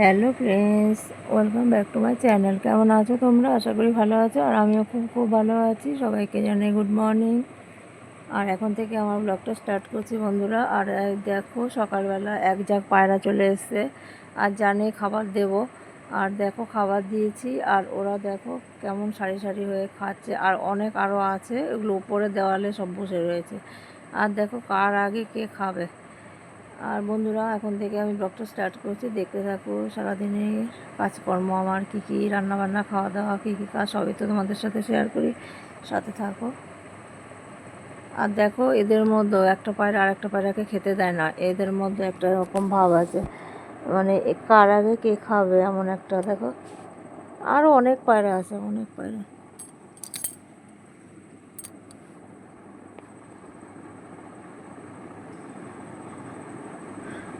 Hello friends, welcome back to my channel. কেমন আছো তোমরা? আশা করি ভালো আছো, আর আমিও খুব খুব ভালো আছি। সবাইকে জানাই গুড মর্নিং। আর এখন থেকে আমার ব্লগটা স্টার্ট করছি বন্ধুরা। আর দেখো সকালবেলা এক জাগ পায়রা চলে এসছে। আর জানে খাবার দেব। আর দেখো খাবার দিয়েছি। আর ওরা দেখো কেমন সারি সারি হয়ে খাচ্ছে। আর অনেক আরও আছে। এগুলো উপরে দেওয়ালে সব বসে রয়েছে। আর দেখো কার আগে কে খাবে। আর বন্ধুরা, এখন থেকে আমি ব্লগটা স্টার্ট করছি। দেখতে থাকো সারাদিনের কাজকর্ম আমার, কী কী রান্নাবান্না খাওয়া দাওয়া কী কী কাজ, সবই তো তোমাদের সাথে শেয়ার করি। সাথে থাকো। আর দেখো, এদের মধ্যেও একটা পায়রা আর একটা পায়রাকে খেতে দেয় না। এদের মধ্যে একটা রকম ভাব আছে। মানে কার আগে কে খাবে, এমন একটা, দেখো। আরও অনেক পায়রা আছে, অনেক পায়রা।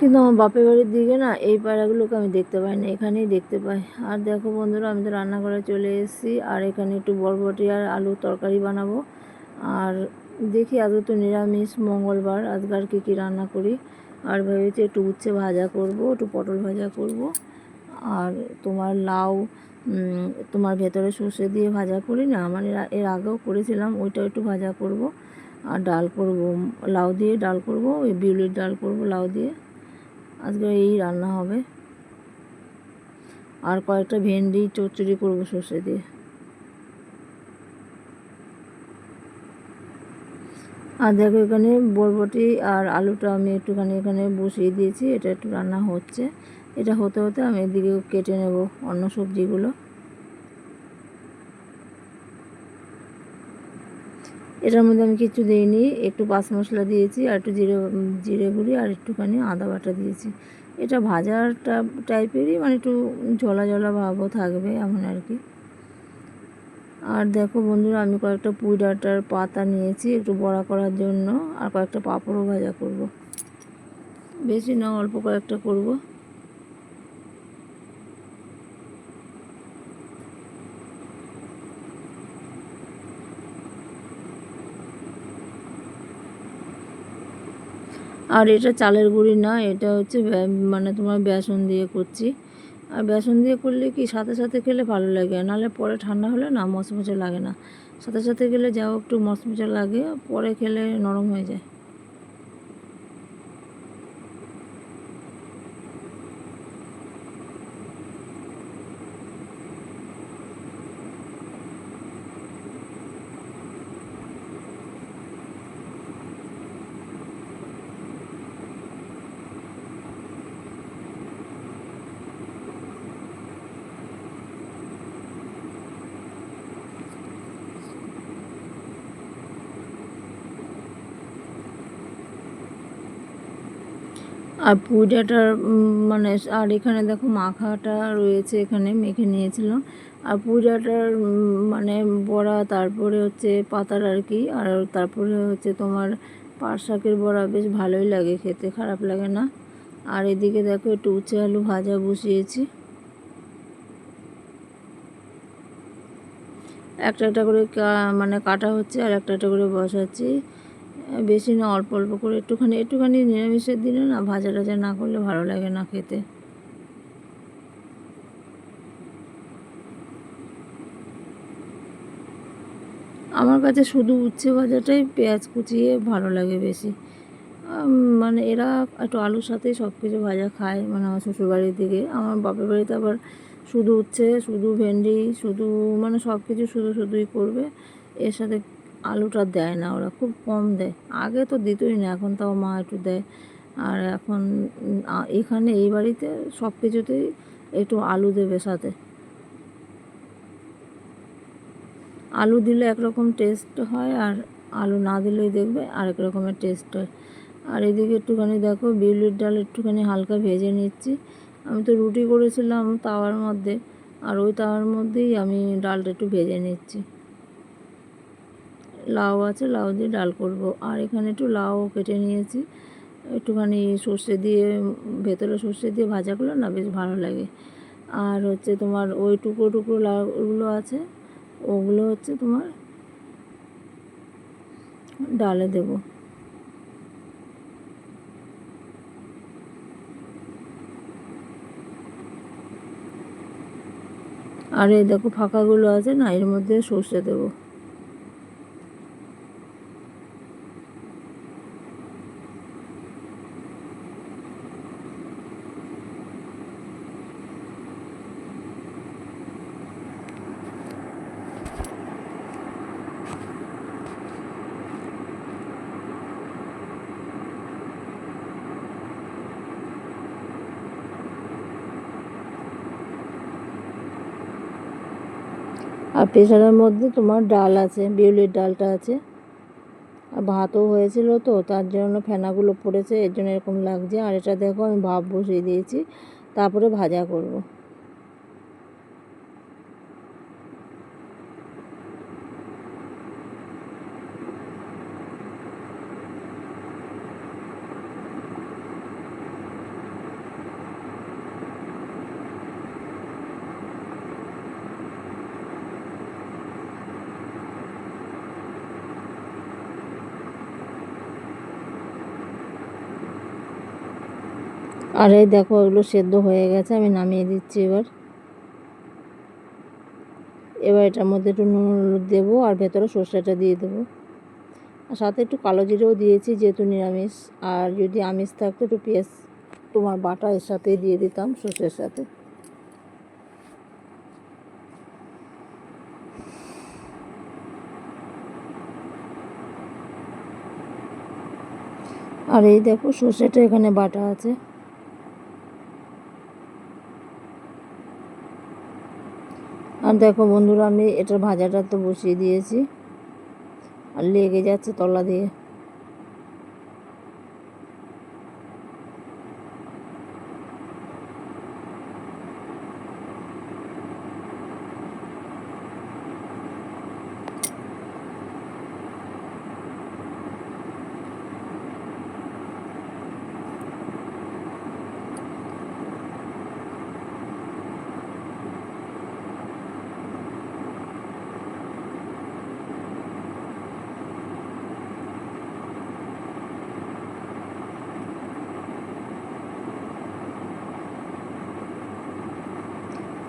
কিন্তু আমার বাপের বাড়ির দিকে না এই পায়রাগুলোকে আমি দেখতে পাই না, এখানেই দেখতে পাই। আর দেখো বন্ধুরা, আমি তো রান্না করে চলে এসেছি, আর এখানে একটু বরবটি আর আলু তরকারি বানাবো। আর দেখি আজকে তো নিরামিষ, মঙ্গলবার আজকাল কী কী রান্না করি। আর ভেবেছি একটু উচ্ছে ভাজা করব, একটু পটল ভাজা করব। আর তোমার লাউ তোমার ভেতরে সর্ষে দিয়ে ভাজা করি না মানে এর আগেও করেছিলাম ওইটা একটু ভাজা করব। আর ডাল করব, লাউ দিয়ে ডাল করব, ওই বিউলির ডাল করব লাউ দিয়ে। আজকে এই রান্না হবে। আর কয়েকটা ভেন্ডি, চচ্চড়ি করব সর্ষে দিয়ে। আর দেখো এখানে বরবটি আর আলুটা আমি একটুখানি এখানে বসিয়ে দিয়েছি, এটা একটু রান্না হচ্ছে। এটা হতে হতে আমি এদিকে কেটে নেব অন্য সবজিগুলো। এটার মধ্যে আমি কিছু দিইনি, একটু পাঁচ মশলা দিয়েছি, আর একটু জিরে জিরে গুঁড়ি, আর একটুখানি আদা বাটা দিয়েছি। এটা ভাজাটা টাইপেরই মানে একটু জলা জলা ভাবও থাকবে, এমন আর কি। আর দেখো বন্ধুরা, আমি কয়েকটা পুঁই ডাঁটার পাতা নিয়েছি, একটু বড়া করার জন্য, আর কয়েকটা পাঁপড়ও ভাজা করব। বেশি না, অল্প কয়েকটা করব। আর এটা চালের গুঁড়ি না, এটা হচ্ছে মানে তোমার বেসন দিয়ে করছি। আর বেসন দিয়ে করলে কি সাথে সাথে খেলে ভালো লাগে? নাহলে পরে ঠান্ডা হলে না মশমচা লাগে না। সাথে সাথে গেলে যাও, একটু মশমচা লাগে, পরে খেলে নরম হয়ে যায়। আর পুজাটার মানে আর এখানে দেখো মাখাটা রয়েছে এখানে মেখে নিয়েছিলাম। আর পূজাটার মানে বড়া, তারপরে হচ্ছে পাতার আর কি, আর তারপরে হচ্ছে তোমার পাট শাকের বড়া বেশ ভালোই লাগে খেতে, খারাপ লাগে না। আর এদিকে দেখো একটু উচ্ছে আলু ভাজা বসিয়েছি। একটা একটা করে মানে কাটা হচ্ছে আর একটা একটা করে বসাচ্ছি। বেশি না, অল্প অল্প করে একটুখানি একটুখানি নিরামিষের দিনে না ভাজা টাজা না করলে ভালো লাগে না খেতে। আমার কাছে শুধু উচ্ছে ভাজাটাই পেঁয়াজ কুচিয়ে ভালো লাগে বেশি। মানে এরা একটু আলুর সাথেই সব কিছু ভাজা খায় মানে আমার শ্বশুরবাড়ির দিকে। আমার বাপের বাড়িতে আবার শুধু উচ্ছে, শুধু ভেন্ডি, শুধু মানে সব কিছু শুধু শুধুই করবে। এর সাথে আলুটা দেয় না ওরা, খুব কম দেয়। আগে তো দিতই না, এখন তাও মা একটু দেয়। আর এখন এখানে এই বাড়িতে সব কিছুতেই একটু আলু দেবে সাথে। আলু দিলে একরকম টেস্ট হয় আর আলু না দিলেই দেখবে আরেক রকমের টেস্ট হয়। আর এদিকে একটুখানি দেখো, বিউলির ডাল একটুখানি হালকা ভেজে নিচ্ছি। আমি তো রুটি করেছিলাম তাওয়ার মধ্যে, আর ওই তাওয়ার মধ্যেই আমি ডালটা একটু ভেজে নিচ্ছি। লাউ আছে, লাউ দিয়ে ডাল করব। আর এখানে একটু লাউ কেটে নিয়েছি। একটুখানি সর্ষে দিয়ে, ভেতরে সর্ষে দিয়ে ভাজা করলে না বেশ ভালো লাগে। আর হচ্ছে তোমার ওই টুকরো টুকরো লাউগুলো আছে, ওগুলো হচ্ছে তোমার ডালে দেবো। আর এই দেখো ফাঁকাগুলো আছে না, এর মধ্যে সর্ষে দেবো। আর প্রেশারের মধ্যে তোমার ডাল আছে, বিউলির ডালটা আছে। আর ভাতও হয়েছিল তো, তার জন্য ফেনাগুলো পড়েছে, এর জন্য এরকম লাগছে। আর এটা দেখো আমি ভাব বসিয়ে দিয়েছি, তারপরে ভাজা করব। আর এই দেখো এগুলো সেদ্ধ হয়ে গেছে, আমি নামিয়ে দিচ্ছি এবার। এবার এটার মধ্যে একটু নুন হলুদ দেবো আর ভেতরে সর্ষেটা দিয়ে দেবো। আর সাথে একটু কালো জিরেও দিয়েছি, যেহেতু নিরামিষ। আর যদি আমিষ থাকতো, একটু পেঁয়াজ তোমার বাটা এর সাথেই দিয়ে দিতাম সর্ষের সাথে। আর এই দেখো, সর্ষেটা এখানে বাটা আছে। আর দেখো বন্ধুরা আমি এটার ভাজাটা তো বসিয়ে দিয়েছি। আর লেগে যাচ্ছে তলা দিয়ে।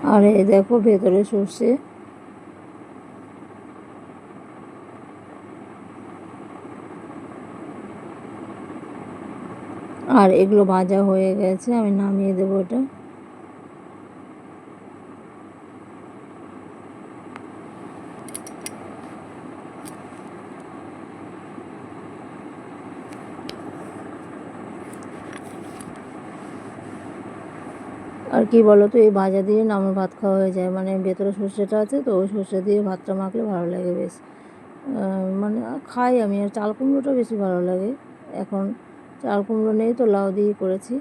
আর এই দেখো ভেতরে সর্ষে। আর এগুলো ভাজা হয়ে গেছে আমি নামিয়ে দেবো এটা। আর কি বলো তো এই ভাজা দিয়ে না ভাত খাওয়া হয়ে যায়। মানে ভেতরে সর্ষেটা আছে তো, ওই সর্ষে দিয়ে ভাতটা মাখলে ভালো লাগে বেশ। মানে খাই আমি, আর চাল কুমড়োটা বেশি ভালো লাগে। এখন চাল কুমড়ো নেই তো, লাউ দিয়ে করেছি।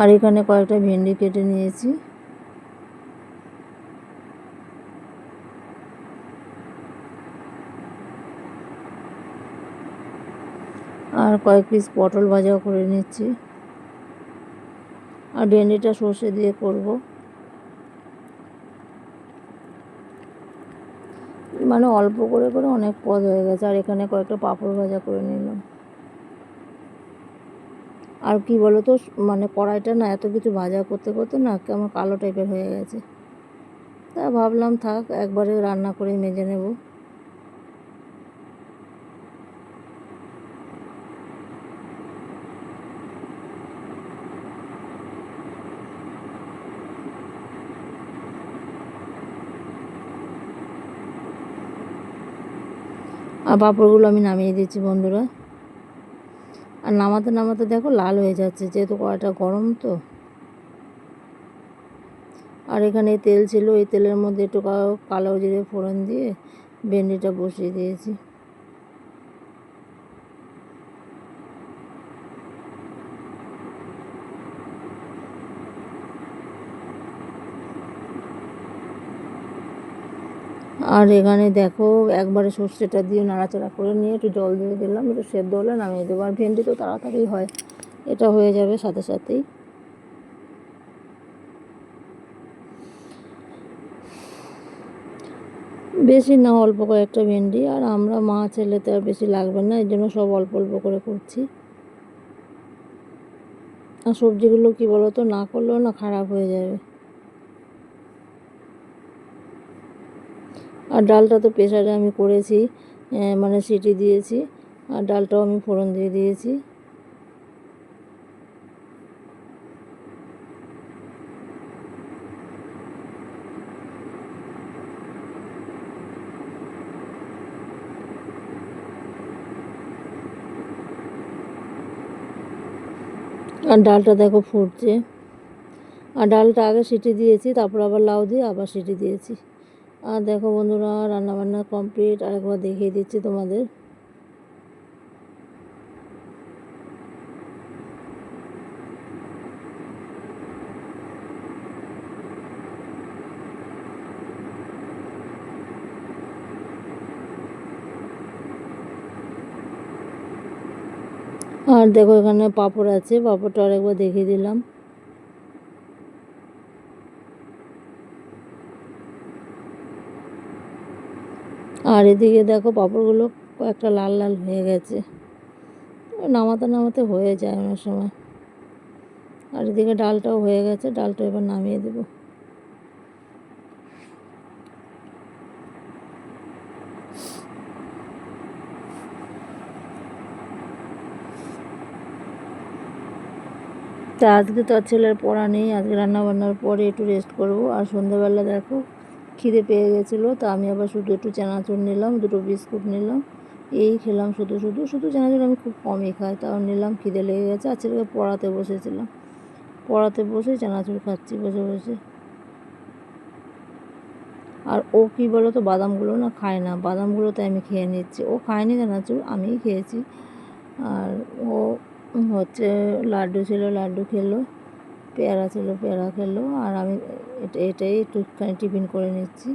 আর এখানে কয়েকটা ভেন্ডি কেটে নিয়েছি আর কয়েক পিস পটল ভাজাও করে নিচ্ছি। আর ভেন্ডিটা সর্ষে দিয়ে করব। মানে অল্প করে করে অনেক পদ হয়ে গেছে। আর এখানে কয়েকটা পাঁপড় ভাজা করে নিলাম। আর কি বলো তো মানে কড়াইটা না এত কিছু ভাজা করতে করতে না কেমন কালো টাইপের হয়ে গেছে। তা ভাবলাম থাক, একবারে রান্না করে মেজে নেব। আর পাঁপড়গুলো আমি নামিয়ে দিচ্ছি বন্ধুরা। আর নামাতে নামাতে দেখো লাল হয়ে যাচ্ছে, যেহেতু কড়াটা গরম তো। আর এখানে তেল ছিল, এই তেলের মধ্যে একটু কালো জিরে ফোড়ন দিয়ে ভেন্ডিটা বসিয়ে দিয়েছি। আর এখানে দেখো, একবারে সর্ষেটা দিয়ে নাড়াচাড়া করে নিয়ে একটু জল দিয়ে দিলাম, একটু সেদ্ধ হলে নামিয়ে দেবো। আর ভেন্ডি তো তাড়াতাড়ি হয়, এটা হয়ে যাবে সাথে সাথেই। বেশি না, অল্প কয়েকটা ভেন্ডি, আর আমরা মা ছেলেতে আর বেশি লাগবে না, এই জন্য সব অল্প অল্প করে করছি। আর সবজিগুলো কি বলতো, না করলেও না খারাপ হয়ে যাবে। আর ডালটা তো প্রেশারে আমি করেছি মানে সিটি দিয়েছি, আর ডালটাও আমি ফোড়ন দিয়ে দিয়েছি। আর ডালটা দেখো ফুটছে। আর ডালটা আগে সিটি দিয়েছি, তারপর আবার লাউ দিয়ে আবার সিটি দিয়েছি। আর দেখো বন্ধুরা, রান্নাবান্না কমপ্লিট আর একবার দেখিয়ে দিচ্ছি তোমাদের। আর দেখো এখানে পাপড় আছে, পাঁপড়টা আরেকবার দেখিয়ে দিলাম। আর এদিকে দেখো পাঁপড়গুলো একটা লাল লাল হয়ে গেছে। নামাতে নামাতে হয়ে যায় অনেক সময়। আর এদিকে ডালটাও হয়ে গেছে, ডালটা এবার নামিয়ে দেবো। তা আজকে তো আর ছেলের পড়া নেই, আজকে রান্নাবান্নার পরে একটু রেস্ট করব। আর সন্ধ্যাবেলা দেখো খিদে পেয়ে গেছিল, তা আমি আবার শুধু একটু চানাচুর নিলাম, দুটো বিস্কুট নিলাম। এই খেলাম শুধু শুধু শুধু চানাচুর আমি খুব কমই খাই, তাও নিলাম, খিদে লেগে গেছে। আর ছেলেকে পড়াতে বসেছিলাম। পড়াতে বসে চানাচুর খাচ্ছি, বসে বসে। আর ও কী বলো তো বাদামগুলো না খায় না বাদামগুলো বাদামগুলোতে আমি খেয়ে নিচ্ছি। ও খায়নি চানাচুর, আমিই খেয়েছি। আর ও হচ্ছে লাড্ডু ছিল, লাড্ডু খেলো। পেয়ারা ছিল, পেয়ারা খেলো। আর আমি এটা, এটাই একটুখানি টিফিন করে নিচ্ছি।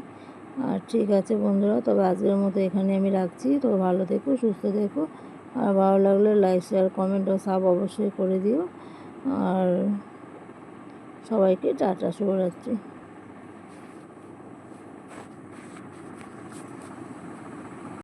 আর ঠিক আছে বন্ধুরা, তবে আজকের মতো এখানে আমি রাখছি। তো ভালো থেকো, সুস্থ দেখো আর ভালো লাগলে লাইক শেয়ার কমেন্ট ও সাব অবশ্যই করে দিও। আর সবাইকে টাটা, শুভরাত্রি।